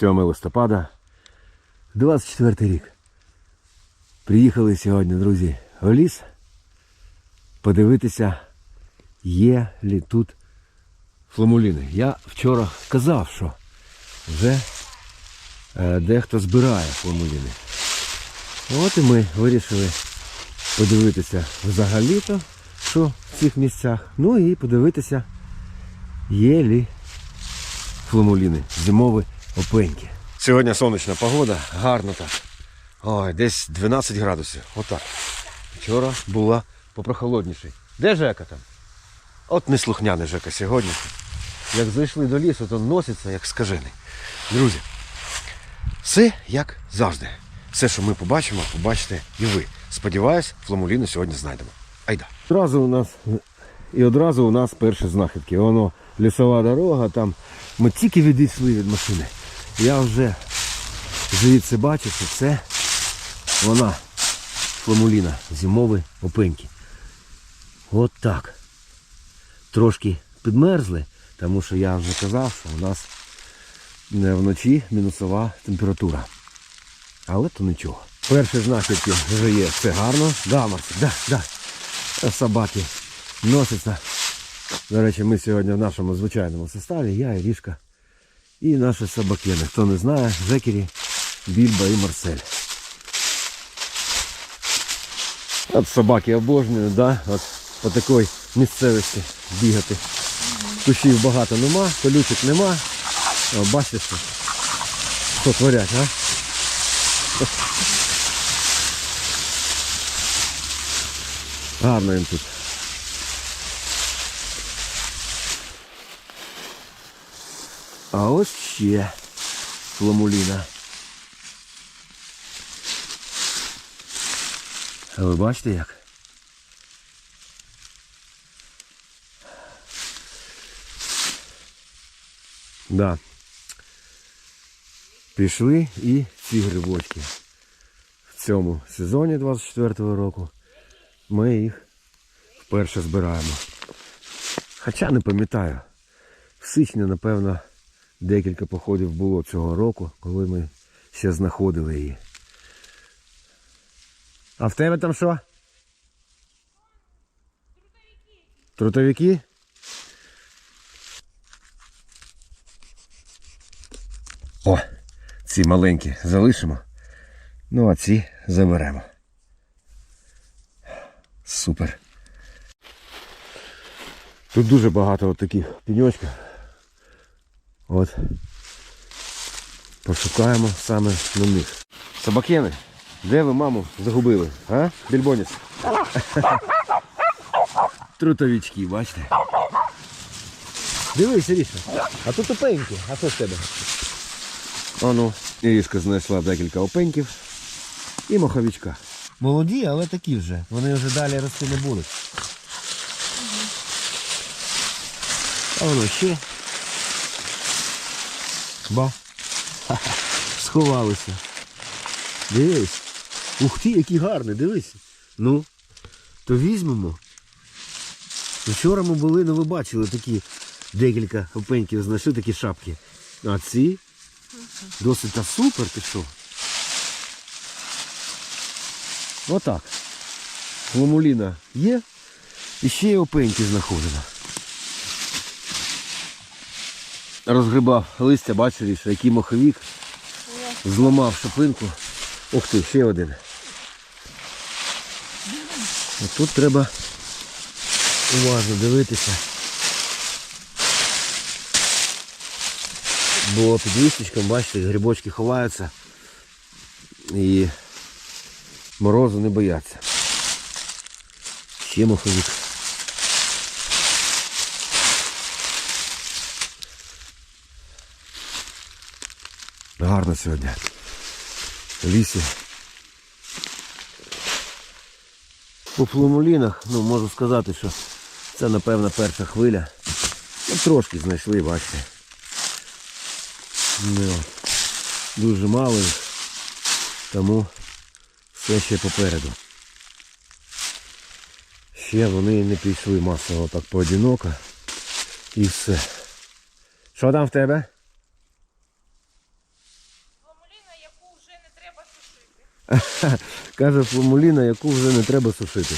7 листопада, 24 рік. Приїхали сьогодні, друзі, в ліс подивитися, є лі тут фламуліни. Я вчора казав, що вже е, дехто збирає фламуліни. От і ми вирішили подивитися взагалі-то, що в цих місцях. Ну і подивитися, є лі фламуліни, зимові опеньки. Сьогодні сонячна погода, гарно так. Ой, десь 12 градусів. Отак. Вчора була попрохолодніше. Де Жека там? От неслухняний Жека сьогодні. Як зайшли до лісу, то носиться як скажений. Друзі, все як завжди. Все, що ми побачимо, побачите і ви. Сподіваюсь, фламуліну сьогодні знайдемо. Айда. Одразу у нас і одразу у нас перші знахідки. Воно лісова дорога, там ми тільки відійшли від машини. Я вже звідси бачу, що це вона фламуліна, зимові опеньки. От так. Трошки підмерзли, тому що я вже казав, що у нас е, вночі мінусова температура. Але то нічого. Перші знахідки вже є, все гарно. Да, Марсик, да, да. Собаки носяться. До речі, ми сьогодні в нашому звичайному составі, я і Рішка. І наші собакени. Хто не знає, Жекері, Більба і Марсель. От собаки обожнюють, да? От по такій місцевості бігати. Кущів багато нема, колючок нема. О, бачите, що творять, а? Гарно їм тут. А ось ще фламуліна. А ви бачите як? Да. Пішли і ці грибочки. В цьому сезоні 24-го року ми їх вперше збираємо. Хоча не пам'ятаю. В січні, напевно, декілька походів було цього року, коли ми ще знаходили її. А в тебе там що? Трутовики? Трутовики? О, ці маленькі залишимо. Ну а ці заберемо. Супер. Тут дуже багато от таких пеньочків. От. Пошукаємо саме на них. Собакени, де ви маму загубили? А? Більбонець? Трутовички, бачите? Дивись, Ріша. А тут опеньки. А що з тебе? Ану, Ірішка знайшла декілька опеньків і моховичка. Молоді, але такі вже. Вони вже далі рости не будуть. А воно ще. Ба. Сховалися. Дивись. Ух ти, який гарний, дивись. Ну, то візьмемо. Вчора ми були, ну ви бачили такі декілька опеньків знайшли такі шапки. А ці досить та супер, ти що? Отак. Ломуліна є. І ще й опеньки знаходимо. Розгрибав листя, бачили, що який моховік. Зламав шапинку. Ух ти, ще один. А тут треба уважно дивитися. Бо під листочком, бачите, грибочки ховаються і морозу не бояться. Ще моховик. Гарно сьогодні. Лісі. По флумулінах, ну можу сказати, що це напевно перша хвиля. Ну, трошки знайшли, бачите. Ну, дуже мало їх, тому все ще попереду. Ще вони не пішли масово так поодиноко. І все. Що там в тебе? Каже фламуліна, яку вже не треба сушити.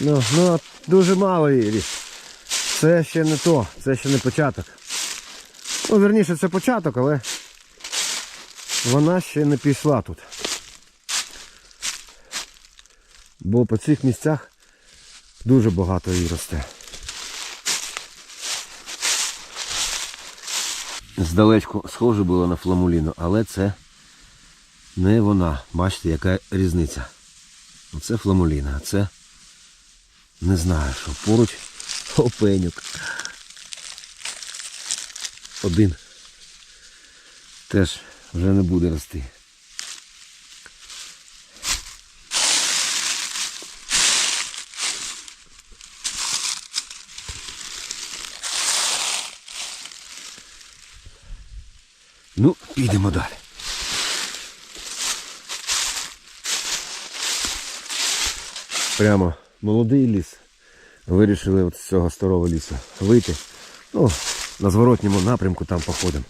Ну, ну дуже мало її. Це ще не то, це ще не початок. Ну, верніше, це початок, але вона ще не пішла тут. Бо по цих місцях дуже багато її росте. Здалечку схоже було на фламуліну, але це не вона. Бачите, яка різниця. Оце фламуліна, а це не знаю, що поруч опенюк. Один. Теж вже не буде рости. Ну, підемо далі. Прямо молодий ліс. Вирішили от з цього старого лісу вийти. Ну, на зворотньому напрямку там походимо.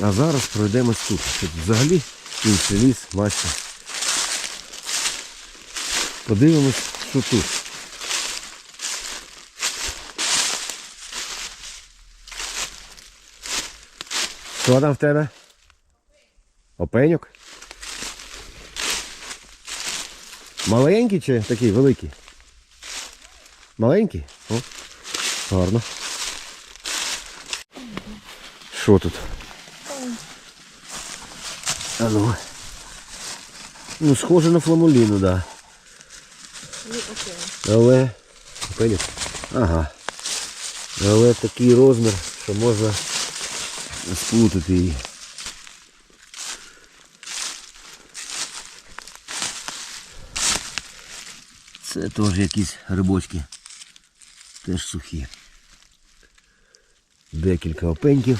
А зараз пройдемось тут. Тут взагалі інший ліс, бачите. Подивимось, що тут. Що там в тебе? Опеньок? Маленький чи такий великий? Маленький? О, гарно. Що тут? А ну. Ну, схоже на фламуліну, да. Але. Ага. Але такий розмір, що можна сплутати її. Це теж якісь грибочки. Теж сухі. Декілька опеньків.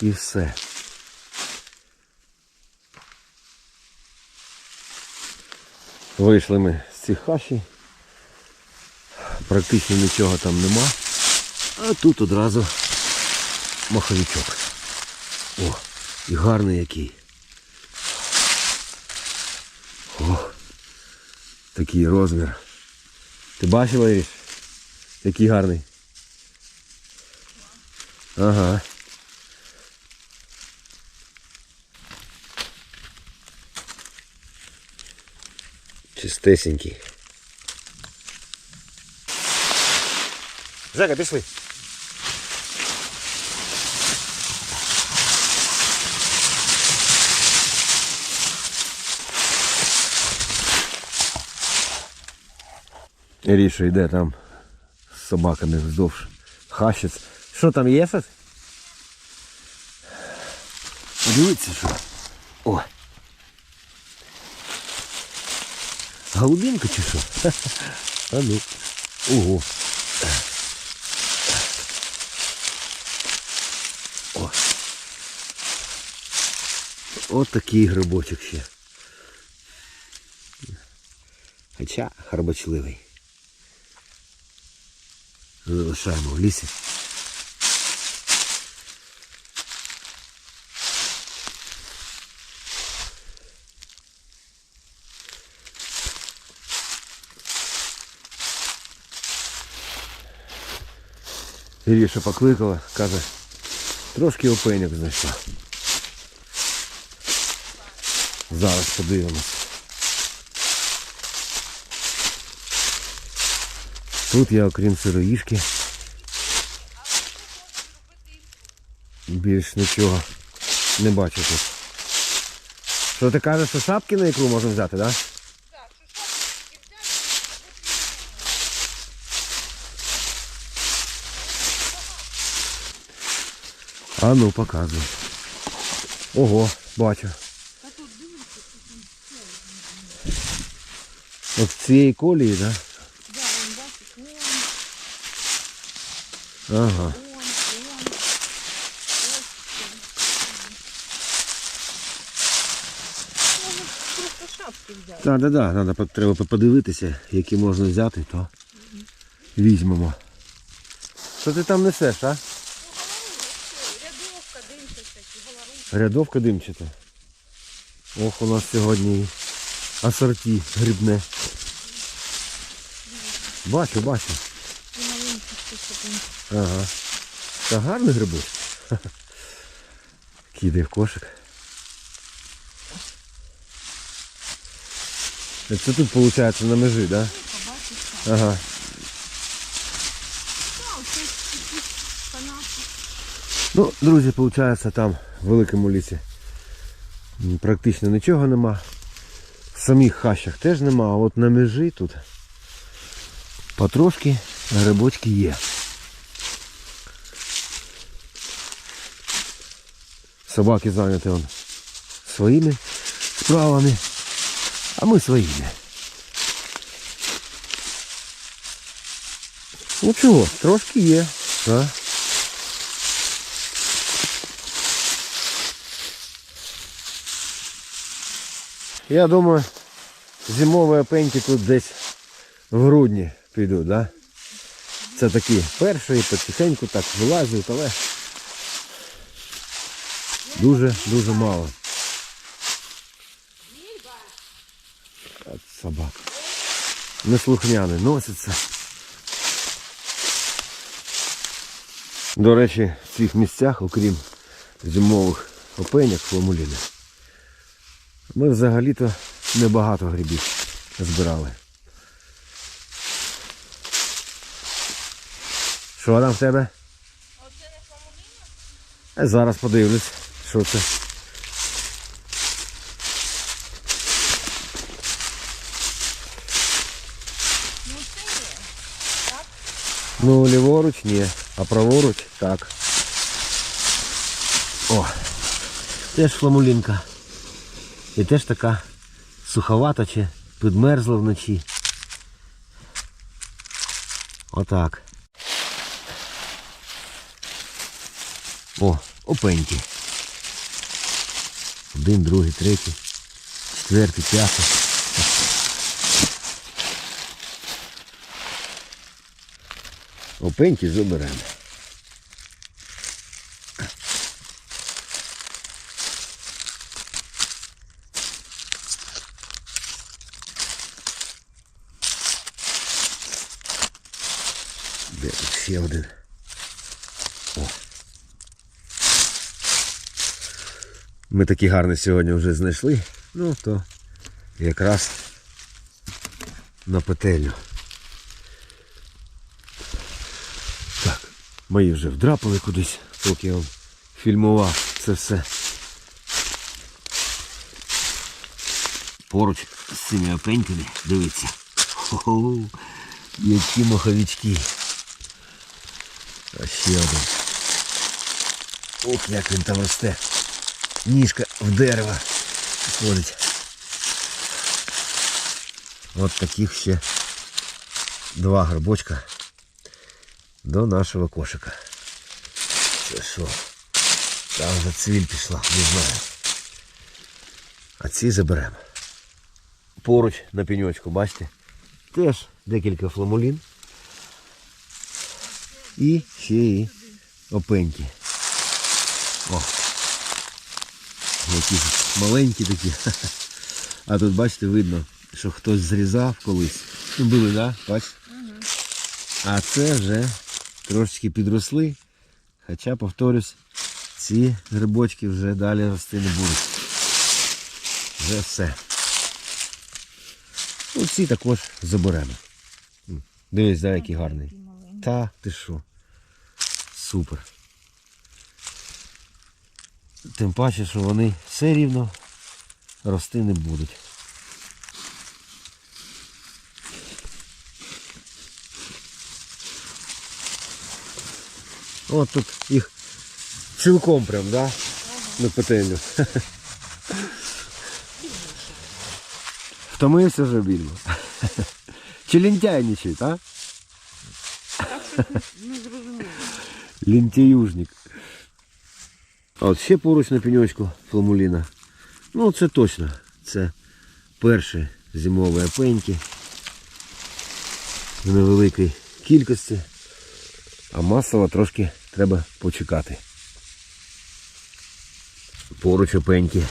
І все. Вийшли ми з цих хащі. Практично нічого там нема. А тут одразу маховичок. О, і гарний який. О, такий розмір. Ти бачила, Іріш? Який гарний. Ага. Чистесенький. Жека, пішли. Ріша йде там з собаками вздовж хащець. Що там є щось? Подивіться, що. О. Голубінка чи що? А ну. Ого. О. От такий грибочок ще. Хоча харбачливий. Залишаємо в лісі. Іріша покликала, каже, трошки опеньок знайшла. Зараз подивимось. Тут я, окрім сироїшки, більш нічого не бачу тут. Що ти кажеш, що шапки на ікру можна взяти, так? Да? А ну показуй. Ого, бачу. От цієї колії, так? Да? Да, он бачиш, вон, Ага. Так, так, так, треба, треба подивитися, які можна взяти, то візьмемо. Що ти там несеш, а? Рядовка, голорубка. Рядовка димчата. Ох, у нас сьогодні асорті грибне. Бачу, бачу. І маленькі. Ага. Та гарний грибок. Кидай в кошик. Це тут виходить на межі, да? Ага. Так, якісь канапи. Ну, друзі, виходить, там в великому лісі практично нічого нема. В самих хащах теж нема, а от на межі тут потрошки грибочки є. Собаки зайняті он своїми справами, а ми своїми. Ну чого, трошки є. А? Я думаю, зимові тут десь в грудні підуть, да? Це такі перші, потихеньку так вилазять, але дуже-дуже мало. От собак. Неслухняний носиться. До речі, в цих місцях, окрім зимових опеньок, фламуліни, ми взагалі-то небагато грибів збирали. Що там в тебе? Оце фламуліна? Е, Зараз подивлюсь, що це. Ну це є. Так? Ну, ліворуч ні, а праворуч так. О, теж фламулінка. І теж така суховата чи підмерзла вночі. Отак. О, опеньки. Один, другий, третій, четвертий, п'ятий. Опеньки заберемо. Де тут ще один? О. Ми такі гарні сьогодні вже знайшли. Ну то якраз на петелю. Так, мої вже вдрапали кудись, поки я вам фільмував це все. Поруч з цими опеньками, дивіться. Хо-хо, які маховички. А ще один. Ох, як він там росте. Ніжка в дерево ходить. От таких ще два грибочка до нашого кошика. Це? Там вже цвіль пішла, не знаю. А ці заберемо. Поруч на пеньочку, бачите? Теж декілька фламулін. І ще і опеньки. О. Які маленькі такі. А тут, бачите, видно, що хтось зрізав колись. Ну, були, да? Бачите? А це вже трошечки підросли. Хоча, повторюсь, ці грибочки вже далі рости не будуть. Вже все. Ну, ці також заберемо. Дивись, да, який гарний. Та, ти що? Супер. Тим паче, що вони все рівно рости не будуть. От тут їх цілком прям, да? На петелю. Втомився вже більно. Чи лентяйничать, а? Не зрозуміло. Лентяюжник. А от ще поруч на пеньочку фламуліна. Ну це точно. Це перші зимові опеньки. В невеликій кількості. А масово трошки треба почекати. Поруч опеньки.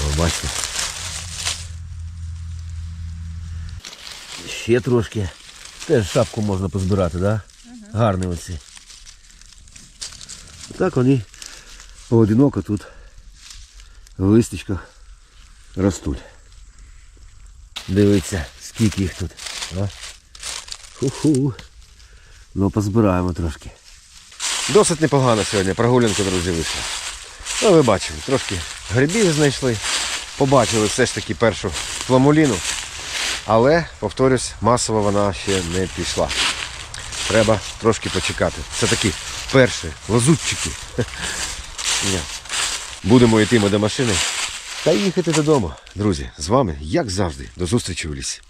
О, бачите. Ще трошки. Теж шапку можна позбирати, так? Да? Гарні оці. Так вони поодиноко тут в листочках ростуть. Дивіться, скільки їх тут. Ху-ху. Ну, позбираємо трошки. Досить непогано сьогодні прогулянка, друзі, вийшла. Ну, ви бачили, трошки грибів знайшли. Побачили все ж таки першу фламуліну. Але, повторюсь, масово вона ще не пішла. Треба трошки почекати. Це такі перші лазутчики. Ні. Будемо йти ми до машини та їхати додому. Друзі, з вами, як завжди, до зустрічі у лісі.